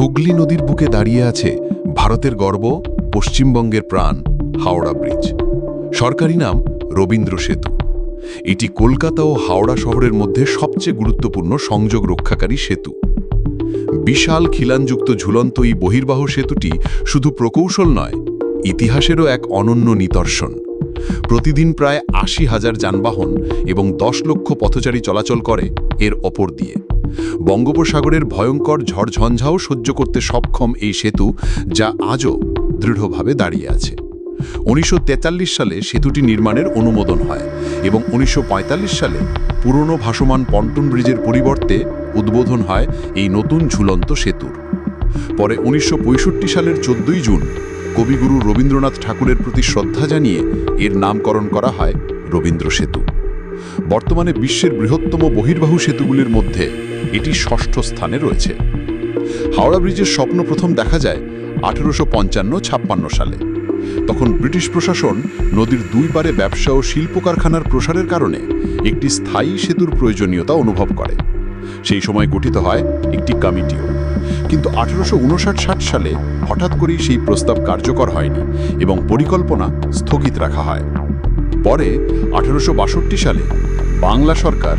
হুগলি নদীর বুকে দাঁড়িয়ে আছে ভারতের গর্ব, পশ্চিমবঙ্গের প্রাণ, হাওড়া ব্রিজ। সরকারি নাম রবীন্দ্র সেতু। এটি কলকাতা ও হাওড়া শহরের মধ্যে সবচেয়ে গুরুত্বপূর্ণ সংযোগ রক্ষাকারী সেতু। বিশাল খিলানযুক্ত ঝুলন্ত এই বহির্বাহ সেতুটি শুধু প্রকৌশল নয়, ইতিহাসেরও এক অনন্য নিদর্শন। প্রতিদিন প্রায় আশি হাজার যানবাহন এবং দশ লক্ষ পথচারী চলাচল করে এর ওপর দিয়ে। বঙ্গোপসাগরের ভয়ঙ্কর ঝড়ঝঞ্ঝাও সহ্য করতে সক্ষম এই সেতু যা আজও দৃঢ়ভাবে দাঁড়িয়ে আছে। উনিশশো তেতাল্লিশ সালে সেতুটি নির্মাণের অনুমোদন হয় এবং উনিশশো পঁয়তাল্লিশ সালে পুরনো ভাসমান পন্টন ব্রিজের পরিবর্তে উদ্বোধন হয় এই নতুন ঝুলন্ত সেতুর। পরে উনিশশো পঁয়ষট্টি সালের চোদ্দই জুন কবিগুরু রবীন্দ্রনাথ ঠাকুরের প্রতি শ্রদ্ধা জানিয়ে এর নামকরণ করা হয় রবীন্দ্র সেতু। বর্তমানে বিশ্বের বৃহত্তম বহির্বাহু সেতুগুলির মধ্যে এটি ষষ্ঠ স্থানে রয়েছে। হাওড়া ব্রিজের স্বপ্ন প্রথম দেখা যায় আঠেরোশো পঞ্চান্ন ছাপ্পান্ন সালে। তখন ব্রিটিশ প্রশাসন নদীর দুই পারে ব্যবসা ও শিল্প কারখানার প্রসারের কারণে একটি স্থায়ী সেতুর প্রয়োজনীয়তা অনুভব করে। সেই সময় গঠিত হয় একটি কমিটিও। কিন্তু আঠেরোশো সালে হঠাৎ করেই সেই প্রস্তাব কার্যকর হয়নি এবং পরিকল্পনা স্থগিত রাখা হয়। পরে আঠেরোশো সালে বাংলা সরকার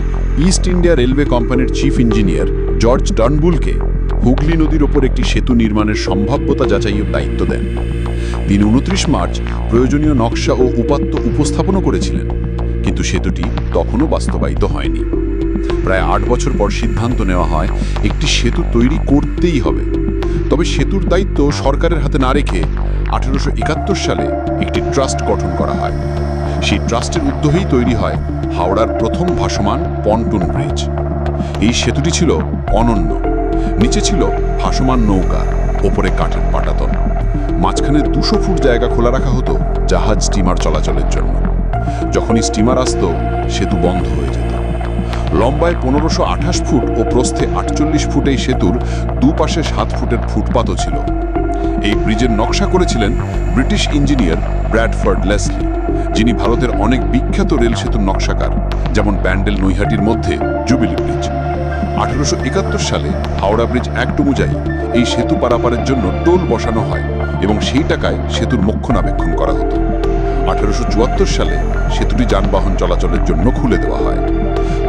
ইস্ট ইন্ডিয়া রেলওয়ে কোম্পানির চিফ ইঞ্জিনিয়ার জর্জ টার্নবুলকে হুগলি নদীর ওপর একটি সেতু নির্মাণের সম্ভাব্যতা যাচাইয়ের দায়িত্ব দেন। তিনি উনত্রিশ মার্চ প্রয়োজনীয় নকশা ও উপাত্ত উপস্থাপনও করেছিলেন, কিন্তু সেতুটি তখনও বাস্তবায়িত হয়নি। প্রায় আট বছর পর সিদ্ধান্ত নেওয়া হয়, একটি সেতু তৈরি করতেই হবে। তবে সেতুর দায়িত্ব সরকারের হাতে না রেখে আঠেরোশো একাত্তর সালে একটি ট্রাস্ট গঠন করা হয়। সেই ট্রাস্টের উদ্যোগেই তৈরি হয় হাওড়ার প্রথম ভাসমান পন্টুন ব্রিজ। এই সেতুটি ছিল অনন্য। নিচে ছিল ভাসমান নৌকা, ওপরে কাঠের পাটাতন। মাঝখানে দুশো ফুট জায়গা খোলা রাখা হতো জাহাজ স্টিমার চলাচলের জন্য। যখনই স্টিমার আসত, সেতু বন্ধ হয়ে যেত। লম্বায় পনেরোশো আঠাশ ফুট ও প্রস্থে আটচল্লিশ ফুট এই সেতুর দুপাশে সাত ফুটের ফুটপাতও ছিল। এই ব্রিজের নকশা করেছিলেন ব্রিটিশ ইঞ্জিনিয়ার ব্র্যাডফোর্ড লেসলি। যিনি ভারতের অনেক বিখ্যাত রেল সেতুর নকশাকার, যেমন ব্যান্ডেল নৈহাটির মধ্যে জুবিলি ব্রিজ। আঠারোশো একাত্তর সালে হাওড়া ব্রিজ অ্যাক্ট অনুযায়ী এই সেতু পারাপারের জন্য টোল বসানো হয় এবং সেই টাকায় সেতুর মক্ষণাবেক্ষণ করা হতো। আঠারোশো চুয়াত্তর সালে সেতুটি যানবাহন চলাচলের জন্য খুলে দেওয়া হয়।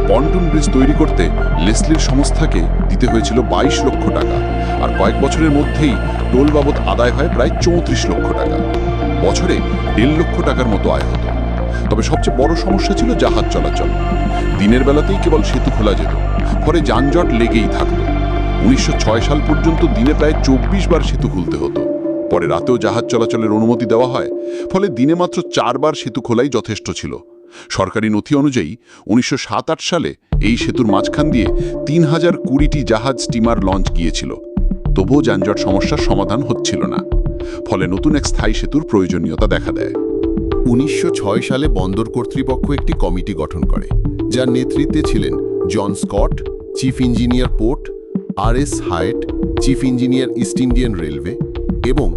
পন্টুন ব্রিজ তৈরি করতে লেসলির সংস্থাকে দিতে হয়েছিল বাইশ লক্ষ টাকা, আর কয়েক বছরের মধ্যেই টোল বাবদ আদায় হয় প্রায় চৌত্রিশ লক্ষ টাকা। বছরে দেড় লক্ষ টাকার মতো আয় হতো। তবে সবচেয়ে বড় সমস্যা ছিল জাহাজ চলাচল। দিনের বেলাতেই কেবল সেতু খোলা যেত, ফলে যানজট লেগেই থাকত। উনিশশো ছয় সাল পর্যন্ত দিনে প্রায় চব্বিশ বার সেতু খুলতে হতো। পরে রাতেও জাহাজ চলাচলের অনুমতি দেওয়া হয়, ফলে দিনে মাত্র চারবার সেতু খোলাই যথেষ্ট ছিল। সরকারি নথি অনুযায়ী, উনিশশো সালে এই সেতুর মাঝখান দিয়ে তিন হাজার কুড়িটি জাহাজ স্টিমার লঞ্চ গিয়েছিল। তবুও যানজট সমস্যার সমাধান হচ্ছিল না। ফলে নতুন এক স্থায়ী সেতুর প্রয়োজনীয়তা দেখা দেয়। উনিশশো ছয় সালে বন্দর কর্তৃপক্ষ একটি কমিটি গঠন করে, যার নেতৃত্বে ছিলেন John Scott, chief engineer port R S Highet, chief engineer East Indian railway এবং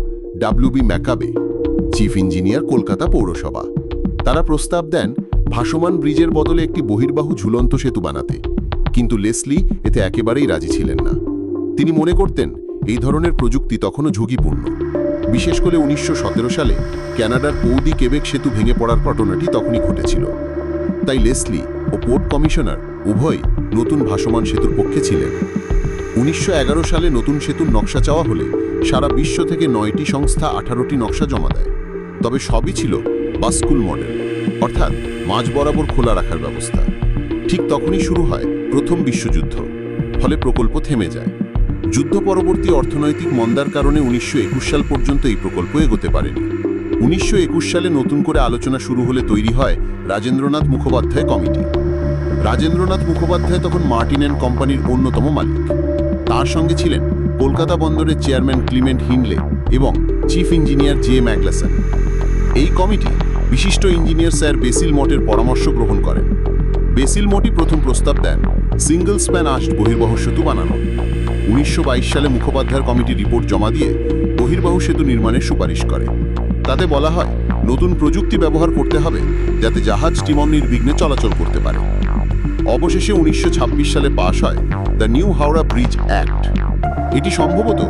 W B McCabe, chief engineer Kolkata পৌরসভা। তারা প্রস্তাব দেন, ভাসমান ব্রিজের বদলে একটি বহির্বাহু ঝুলন্ত সেতু বানাতে, কিন্তু লেসলি এতে একেবারেই রাজি ছিলেন না। তিনি মনে করতেন, এই ধরনের প্রযুক্তি তখনও ঝুঁকিপূর্ণ। বিশেষ করে উনিশশো সতেরো সালে ক্যানাডার পৌদি কেবেক সেতু ভেঙে পড়ার ঘটনাটি তখনই ঘটেছিল। তাই লেসলি ও পোর্ট কমিশনার উভয় নতুন ভাসমান সেতুর পক্ষে ছিলেন। উনিশশো এগারো সালে নতুন সেতুর নকশা চাওয়া হলে সারা বিশ্ব থেকে নয়টি সংস্থা আঠারোটি নকশা জমা দেয়। তবে সবই ছিল বাস্কুল মডেল, অর্থাৎ মাঝ বরাবর খোলা রাখার ব্যবস্থা। ঠিক তখনই শুরু হয় প্রথম বিশ্বযুদ্ধ, ফলে প্রকল্প থেমে যায়। যুদ্ধ পরবর্তী অর্থনৈতিক মন্দার কারণে উনিশশো একুশ সাল পর্যন্ত এই প্রকল্প এগোতে পারেনি। উনিশশো একুশ সালে নতুন করে আলোচনা শুরু হলে তৈরি হয় রাজেন্দ্রনাথ মুখোপাধ্যায় কমিটি। রাজেন্দ্রনাথ মুখোপাধ্যায় তখন মার্টিন অ্যান্ড কোম্পানির অন্যতম মালিক। তার সঙ্গে ছিলেন কলকাতা বন্দরের চেয়ারম্যান ক্লিমেন্ট হিনলে এবং চিফ ইঞ্জিনিয়ার জে ম্যাগলাসন। এই কমিটি বিশিষ্ট ইঞ্জিনিয়ার স্যার বেসিল মটের পরামর্শ গ্রহণ করেন। বেসিল মটি প্রথম প্রস্তাব দেন, সিঙ্গল স্প্যান আস্ট বহির্বাহু সেতু বানানো। উনিশশো বাইশ সালে মুখোপাধ্যায়ের কমিটি রিপোর্ট জমা দিয়ে বহির্বাহু সেতু নির্মাণের সুপারিশ করে। তাতে বলা হয়, নতুন প্রযুক্তি ব্যবহার করতে হবে যাতে জাহাজ স্টিমন নির্বিঘ্নে চলাচল করতে পারে। অবশেষে উনিশশো ছাব্বিশ সালে পাশ হয় the new Howrah bridge act. এটি সম্ভবত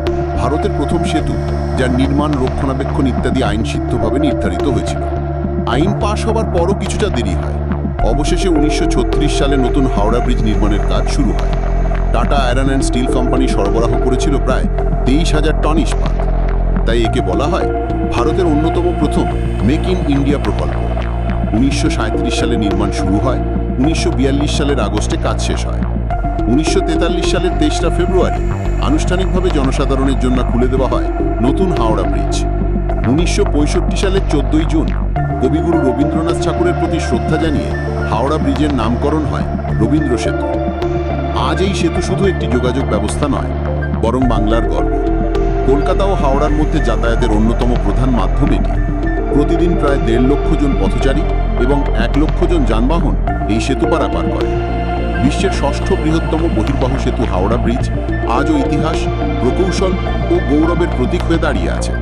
ভারতের প্রথম সেতু যার নির্মাণ, রক্ষণাবেক্ষণ ইত্যাদি আইনসিদ্ধভাবে নির্ধারিত হয়েছিল। আইন পাশ হবার পরও কিছুটা দেরি হয়। অবশেষে উনিশশো ছত্রিশ সালে নতুন হাওড়া ব্রিজ নির্মাণের কাজ শুরু হয়। Tata iron and steel company সরবরাহ করেছিল প্রায় তেইশ হাজার টন ইস্পাত। তাই একে বলা হয় ভারতের অন্যতম প্রথম মেক ইন ইন্ডিয়া প্রকল্প। উনিশশো সালে নির্মাণ শুরু হয়, উনিশশো বিয়াল্লিশ সালের আগস্টে কাজ শেষ হয়। উনিশশো তেতাল্লিশ সালের তেইশটা ফেব্রুয়ারি আনুষ্ঠানিকভাবে জনসাধারণের জন্য খুলে দেওয়া হয় নতুন হাওড়া ব্রিজ। উনিশশো পঁয়ষট্টি সালের চোদ্দই জুন কবিগুরু রবীন্দ্রনাথ ঠাকুরের প্রতি শ্রদ্ধা জানিয়ে হাওড়া ব্রিজের নামকরণ হয় রবীন্দ্র সেতু। আজ এই সেতু শুধু একটি যোগাযোগ ব্যবস্থা নয়, বরং বাংলার গর্ব। কলকাতা ও হাওড়ার মধ্যে যাতায়াতের অন্যতম প্রধান মাধ্যম এটি। প্রতিদিন প্রায় দেড় লক্ষ জন পথচারী এবং এক লক্ষ জন যানবাহন এই সেতু পারাপার করে। বিশ্বের ষষ্ঠ বৃহত্তম বহির্বাহু সেতু হাওড়া ব্রিজ আজও ইতিহাস, প্রকৌশল ও গৌরবের প্রতীক হয়ে দাঁড়িয়ে আছে।